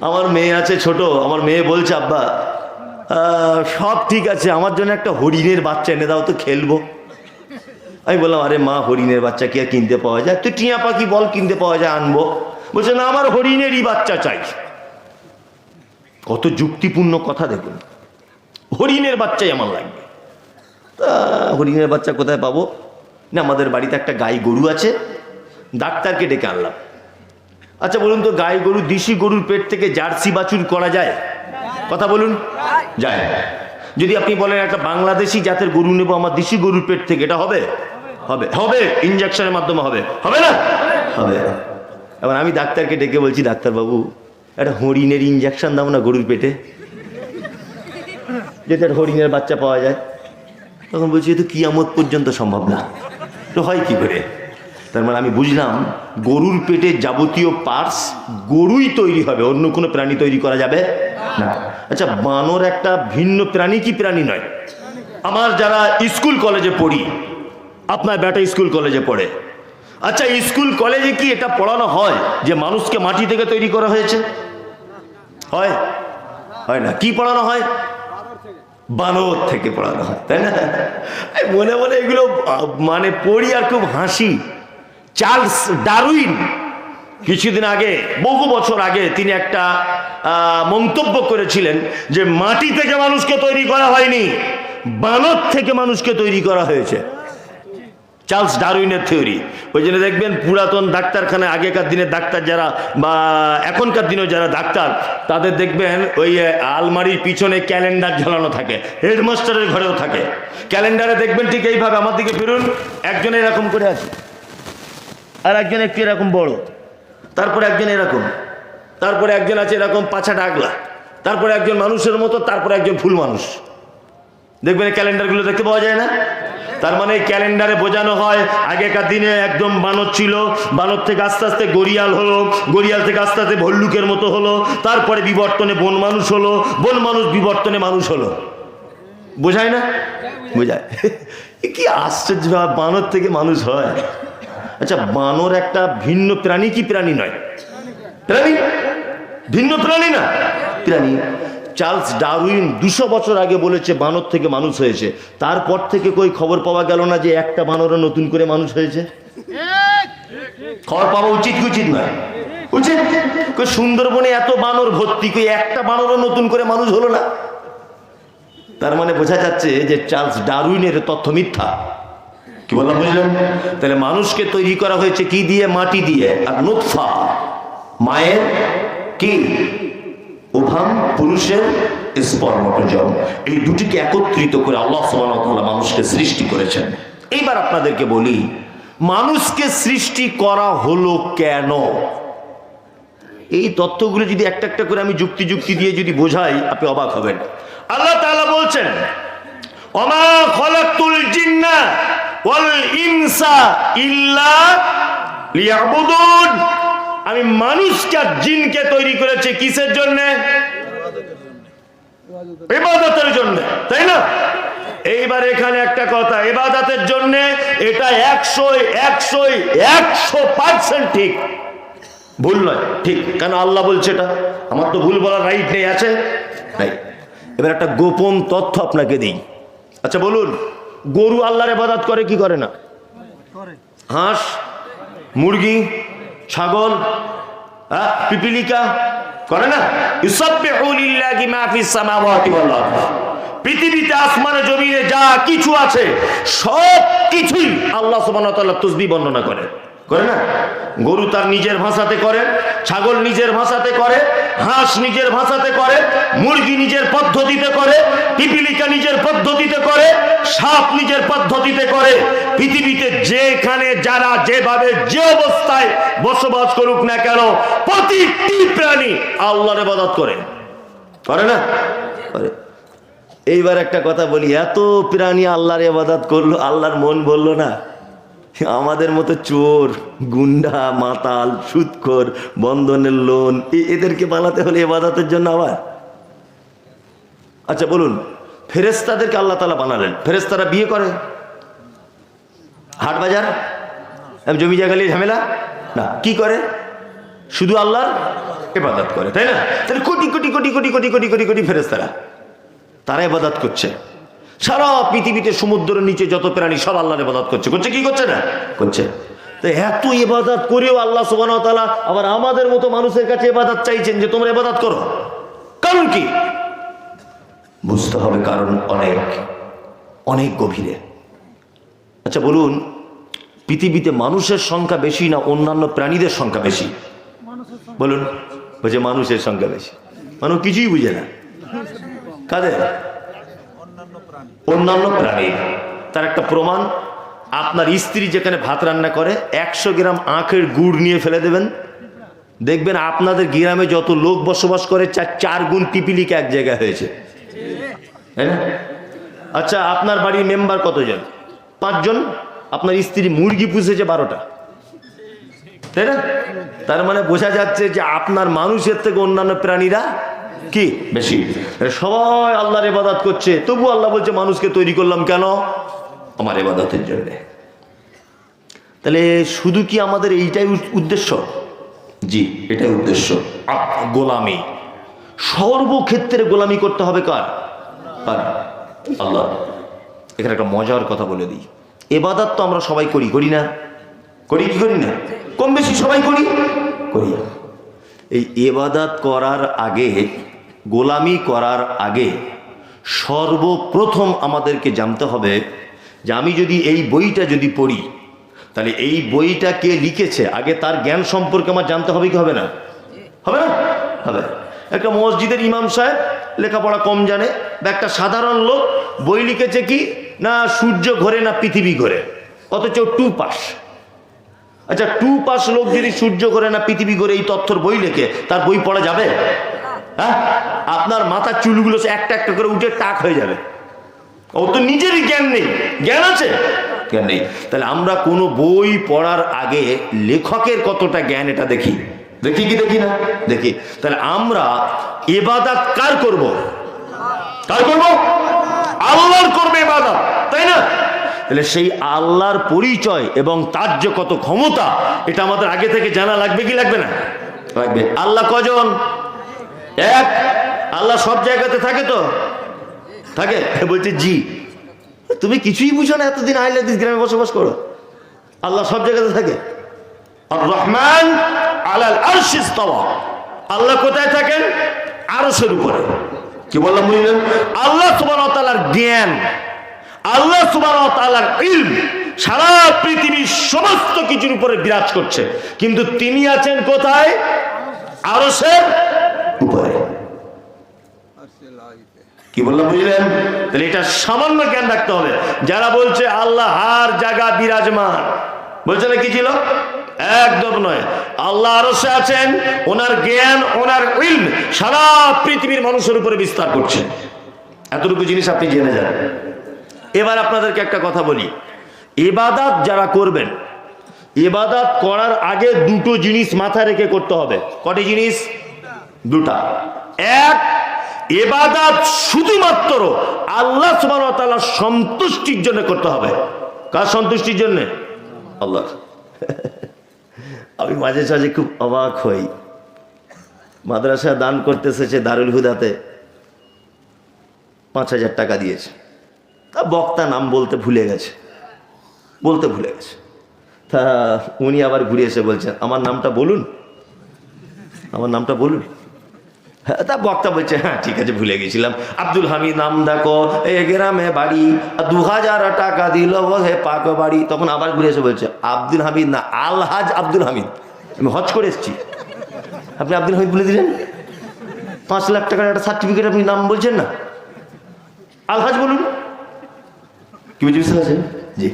আমার মেয়ে আছে ছোট, আমার মেয়ে বলছে, আব্বা সব ঠিক আছে, আমার জন্য একটা হরিণের বাচ্চা এনে দাও, তো খেলব। আমি বললাম, আরে মা, হরিণের বাচ্চা কি আর কিনতে পাওয়া যায়? তুই টিয়া পাখি বল, কিনতে পাওয়া যায়, আনব। বলছে, না, আমার হরিণেরই বাচ্চা চাই। কত যুক্তিপূর্ণ কথা দেখুন। হরিণের বাচ্চাই আমার লাগবে। তা, হরিণের বাচ্চা কোথায় পাবো? না, আমাদের বাড়িতে একটা গাই গরু আছে, ডাক্তারকে ডেকে আনলাম। আচ্ছা বলুন তো, গাই গরু, দেশি গরুর পেট থেকে জার্সি বাছুর করা যায়? কথা বলুন। যায়। যদি আপনি বলেন, একটা বাংলাদেশি জাতের গরু নেব, আমার দেশি গরুর পেট থেকে, এটা হবে? হবে। হবে। ইঞ্জেকশনের মাধ্যমে হবে। হবে না? হবে। এবার আমি ডাক্তারকে ডেকে বলছি, ডাক্তারবাবু, একটা হরিণের ইঞ্জেকশন দাও না গরুর পেটে। যাতে একটা হরিণের বাচ্চা পাওয়া যায়, তখন বলছি, এ তো কিয়ামত পর্যন্ত সম্ভব না। তো হয় কি করে? তার মানে আমি বুঝলাম গরুর পেটে যাবতীয় পার্টস গরুই তৈরি হবে, অন্য কোনো প্রাণী তৈরি করা যাবে না। আচ্ছা বানর একটা ভিন্ন প্রাণী কি প্রাণী নয়? আমার যারা স্কুল কলেজে পড়ি, আপনার বেটা স্কুল কলেজে পড়ে। আচ্ছা স্কুল কলেজে কি এটা পড়ানো হয় যে মানুষকে মাটি থেকে তৈরি করা হয়েছে? হয়? হয় না। কি পড়ানো হয়? বানর থেকে পড়ানো হয়, তাই না? মনে মনে এগুলো মানে পড়ি আর খুব হাসি। চার্লস ডারুইন কিছুদিন আগে, বহু বছর আগে তিনি একটা মন্তব্য করেছিলেন যে মাটি থেকে মানুষকে তৈরি করা হয়নি, বানর থেকে মানুষকে তৈরি করা হয়েছে। চার্লস ডারুইনের থিওরি। ওই জন্য দেখবেন পুরাতন ডাক্তারখানায় আগেকার দিনের ডাক্তার যারা, বা এখনকার দিনেও যারা ডাক্তার, তাদের দেখবেন ওই আলমারির পিছনে ক্যালেন্ডার ঝোলানো থাকে, হেডমাস্টারের ঘরেও থাকে। ক্যালেন্ডারে দেখবেন ঠিক এইভাবে, আমার দিকে ফিরুন, একজন এরকম করে আছে। আর একজন একটু এরকম বড়। তারপরে একজন এরকম। তারপরে একজন আছে এরকম পাছা ডাগলা তারপরে একজন মানুষের মতো, তারপরে একজন ফুল মানুষ। দেখবেন ক্যালেন্ডারগুলো দেখতে পাওয়া যায় না? তার মানে ক্যালেন্ডারে বোঝানো হয়, আগেকার দিনে একদম বানর ছিল, বানর থেকে আস্তে আস্তে গড়িয়াল হলো, গড়িয়াল থেকে আস্তে আস্তে ভল্লুকের মতো হলো, তারপরে বিবর্তনে বন মানুষ হলো, বন মানুষ বিবর্তনে মানুষ হলো। বোঝায় না? বোঝায়। কি আশ্চর্য বানর থেকে মানুষ হয়। আচ্ছা বানর একটা ভিন্ন প্রাণী কি প্রাণী নয়? প্রাণী? ভিন্ন প্রাণী না? প্রাণী। চার্লস ডারউইন দুশো বছর আগে বলেছে বানর থেকে মানুষ হয়েছে। তারপর থেকে কই খবর পাওয়া গেল না যে একটা বানরও নতুন করে মানুষ হয়েছে? খবর পাওয়া উচিত কি উচিত নয়? উচিত। সুন্দরবনে এত বানর ভর্তি, কই একটা বানরও নতুন করে মানুষ হলো না? তার মানে বোঝা যাচ্ছে যে চার্লস ডারউইনের তথ্য মিথ্যা। কি বললাম, বুঝলেন? তাহলে মানুষকে তৈরি করা হয়েছে কি দিয়ে? মাটি দিয়ে। আর নুৎফা মায়ের কি? উভাম পুরুষের স্পর্মটজম। এই দুটিকে একত্রিত করে আল্লাহ মানুষকে সৃষ্টি করেছেন। এইবার আপনাদেরকে বলি, মানুষকে সৃষ্টি করা হলো কেন? এই তথ্যগুলো যদি একটা একটা করে আমি যুক্তি যুক্তি দিয়ে যদি বোঝাই, আপনি অবাক হবেন। আল্লাহ বলছেন অমা খলাকুল জিন্না ওয়াল ইনসা ইল্লা লিয়াবুদুন। আমি মানুষকে জিনকে তৈরি করেছি কিসের জন্য? ইবাদতের জন্য, তাই না? এইবার এখানে একটা কথা, ইবাদতের জন্য এটা একশো একশো একশো পার্সেন্ট ঠিক। ভুল নয়, ঠিক। কেন আল্লাহ বলছে এটা? আমার তো ভুল বলার রাইট নেই, আছে? এবার একটা গোপন তথ্য আপনাকে দিই। আচ্ছা বলুন। গরু আল্লাহর এবাদাত করে কি করে না? হাঁস মুরগি ছাগল হ্যাঁ, পিপিলিকা করে না? পৃথিবীতে আসমানে জমিনে যা কিছু আছে সব কিছুই আল্লাহ সুবহানাহু ওয়া তাআলা তাসবিহ বর্ণনা করে। করে না? গরু তার নিজের ভাষাতে করে, ছাগল নিজের ভাষাতে করে, হাঁস নিজের ভাষাতে করে, মুরগি নিজের পদ্ধতিতে করে, পিপিলিকা নিজের পদ্ধতিতে করে, সাপ নিজের পদ্ধতিতে করে। পৃথিবীতে যেখানে, যারা যেভাবে যে অবস্থায় বসবাস করুক না কেন, প্রতিটি প্রাণী আল্লাহর ইবাদত করে। করে না? করে। এইবার একটা কথা বলি, এত প্রাণী আল্লাহর ইবাদত করল, আল্লাহর মন বলল না। আমাদের মতো চোর, গুন্ডা, মাতাল, সুৎখোর, বন্ধনের লোন এদেরকে বানাতে হলে এবাদতের জন্য আবার? আচ্ছা বলুন ফেরেস্তাদেরকে আল্লাহ তালা বানালেন। ফেরেস্তারা বিয়ে করে? হাট বাজার? জমি জায়গা নিয়ে ঝামেলা? না, কি করে? শুধু আল্লাহর এবাদত করে, তাই না? তাহলে কোটি কোটি কোটি কোটি কোটি কোটি কোটি কোটি ফেরেস্তারা তারা এবাদত করছে। সারা পৃথিবীতে সমুদ্রের নিচে যত প্রাণী, সব আল্লাহর এবাদত করছে। করছে কি করছে না? করছে। তো এত ইবাদত করেও আল্লাহ তালা আবার আমাদের মতো মানুষের কাছে এবাদত চাইছেন যে তোমরা এবাদত করো। কারণ কি? বুঝতে হবে কারণ অনেক অনেক গভীরে। আচ্ছা বলুন, পৃথিবীতে মানুষের সংখ্যা বেশি না অন্যান্য প্রাণীদের সংখ্যা বেশি? বলুন, বলছে মানুষের সংখ্যা বেশি। মানুষ কিছুই বুঝে না। কাদের? অন্যান্য প্রাণী। তার একটা প্রমাণ, আপনার স্ত্রী যেখানে ভাত রান্না করে, একশো গ্রাম আখের গুড় নিয়ে ফেলে দেবেন। দেখবেন আপনাদের গ্রামে যত লোক বসবাস করে, চার চার গুণ পিপিলিকে এক জায়গায় হয়েছে। তাই না? আচ্ছা আপনার বাড়ির মেম্বার কতজন? পাঁচজন। আপনার স্ত্রী মুরগি পুষেছে বারোটা। তাই না? তার মানে বোঝা যাচ্ছে যে আপনার মানুষের থেকে অন্যান্য প্রাণীরা কি? বেশি। সবাই আল্লাহর ইবাদত করছে। তবু আল্লাহ বলছে মানুষকে তৈরি করলাম কেন? আমার ইবাদতের জন্য। তাহলে শুধু কি আমাদের এইটাই উদ্দেশ্য? জি এটাই উদ্দেশ্য। গোলামি। সর্বক্ষেত্রে গোলামি করতে হবে কার? কার? আল্লাহ। এখানে একটা মজার কথা বলে দিই। এবাদাত তো আমরা সবাই করি করি না। করি কি করি না? কম বেশি সবাই করি? করি এই এবাদাত করার আগে গোলামি করার আগে সর্বপ্রথম আমাদেরকে জানতে হবে যে আমি যদি এই বইটা যদি পড়ি, তাহলে এই বইটা কে লিখেছে? আগে তার জ্ঞান সম্পর্কে আমার জানতে হবে কি হবে না? হবে না? হবে। একটা মসজিদের ইমাম সাহেব লেখাপড়া কম জানে, বা একটা সাধারণ লোক বই লিখেছে কি? না সূর্য ঘোরে না পৃথিবী ঘোরে। অথচ টু পাস আচ্ছা টু পাস লোক যদি সূর্য ঘোরে না পৃথিবী ঘোরে, এই তথ্যর বই লেখে, তার বই পড়া যাবে? হ্যাঁ? আপনার মাথার চুলগুলো একটা একটা করে উঠে টাক হয়ে যাবে। ও তো নিজেরই জ্ঞান নেই। জ্ঞান আছে? জ্ঞান নেই। তাহলে আমরা কোনো বই পড়ার আগে লেখকের কতটা জ্ঞান এটা দেখি? দেখি কি দেখি না? দেখি। তাহলে আমরা এবাদাত কার করব? কার করব? আল্লাহর করবে এবাদাত, তাই না? তাহলে সেই আল্লাহর পরিচয় এবং তার যে কত ক্ষমতা, এটা আমাদের আগে থেকে জানা লাগবে কি লাগবে না? লাগবে। আল্লাহ কজন? এক, আল্লাহ সব জায়গাতে থাকে তো? থাকে? বলছে, জি। তুমি কিছুই বুঝো না, এতদিন আইলাদিস গ্রামে বসবাস করো। আল্লাহ সব জায়গাতে থাকে। আর রহমান আলাল আরশিস আল্লাহ কোথায় থাকেন? আরশের উপরে। কি বললাম বুঝলেন আল্লাহ সুবহানাহু ওয়া তাআলার জ্ঞান, আল্লাহ সুবহানাহু ওয়া তাআলার ইলম সারা পৃথিবীর সমস্ত কিছুর উপরে বিরাজ করছে। কিন্তু তিনি আছেন কোথায়? আরশের উপরে কি বললাম, বুঝলেন? তাহলে এটা সামান্য জ্ঞান রাখতে হবে। যারা বলছে আল্লাহ হার জায়গা বিরাজমান, বলছে না কি ছিল? একদম নয়। আল্লাহ আরসে আছেন, ওনার জ্ঞান, ওনার ইলম সারা পৃথিবীর মানুষের উপরে বিস্তার করছে। এতটুকু জিনিস আপনি জেনে যান। এবার আপনাদেরকে একটা কথা বলি। এবাদাত যারা করবেন এবাদাত করার আগে দুটো জিনিস মাথায় রেখে করতে হবে। কটি জিনিস? দুটা। এক, এবাদাত শুধুমাত্র আল্লাহ ওয়া সন্তুষ্টির জন্য করতে হবে। কার সন্তুষ্টির জন্য? আল্লাহ আমি মাঝে সাঝে খুব অবাক হই। মাদ্রাসা দান করতে এসেছে দারুল হুদাতে। পাঁচ হাজার টাকা দিয়েছে। তা বক্তা নাম বলতে ভুলে গেছে। বলতে ভুলে গেছে। তা উনি আবার ঘুরে এসে বলছেন, আমার নামটা বলুন। আমার নামটা বলুন। তা বক্তা বলছে হ্যাঁ ঠিক আছে, ভুলে গেছিলাম। আব্দুল হামিদ, নাম দেখো, এ গ্রামে বাড়ি। দু হাজার টাকা দিল হে পাক বাড়ি। তখন আবার ঘুরে এসে বলছে, আব্দুল হামিদ না আলহাজ আব্দুল হামিদ। আমি হজ করে এসেছি। আপনি আব্দুল হামিদ বলে দিলেন? পাঁচ লাখ টাকার একটা সার্টিফিকেট আপনি নাম বলছেন না? আলহাজ বলুন। কি বুঝতে জি।